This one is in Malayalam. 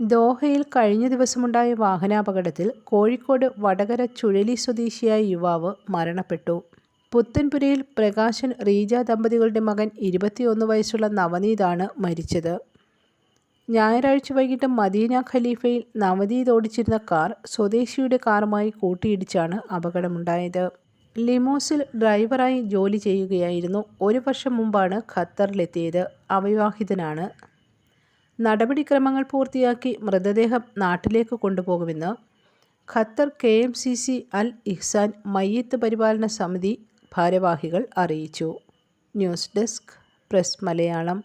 ദോഹയിൽ കഴിഞ്ഞ ദിവസമുണ്ടായ വാഹനാപകടത്തിൽ കോഴിക്കോട് വടകര ചുഴലി സ്വദേശിയായ യുവാവ് മരണപ്പെട്ടു. പുത്തൻപുരയിൽ പ്രകാശൻ റീജ ദമ്പതികളുടെ മകൻ ഇരുപത്തിയൊന്ന് വയസ്സുള്ള നവനീതാണ് മരിച്ചത്. ഞായറാഴ്ച വൈകിട്ട് മദീന ഖലീഫയിൽ നവനീത് ഓടിച്ചിരുന്ന കാർ സ്വദേശിയുടെ കാറുമായി കൂട്ടിയിടിച്ചാണ് അപകടമുണ്ടായത്. ലിമോസിൽ ഡ്രൈവറായി ജോലി ചെയ്യുകയായിരുന്നു. ഒരു വർഷം മുമ്പാണ് ഖത്തറിലെത്തിയത്. അവിവാഹിതനാണ്. നടപടിക്രമങ്ങൾ പൂർത്തിയാക്കി മൃതദേഹം നാട്ടിലേക്ക് കൊണ്ടുപോകുമെന്ന് Qatar K M C C Al Ihsan മയ്യത്ത് പരിപാലന സമിതി ഭാരവാഹികൾ അറിയിച്ചു. News desk press Malayalam.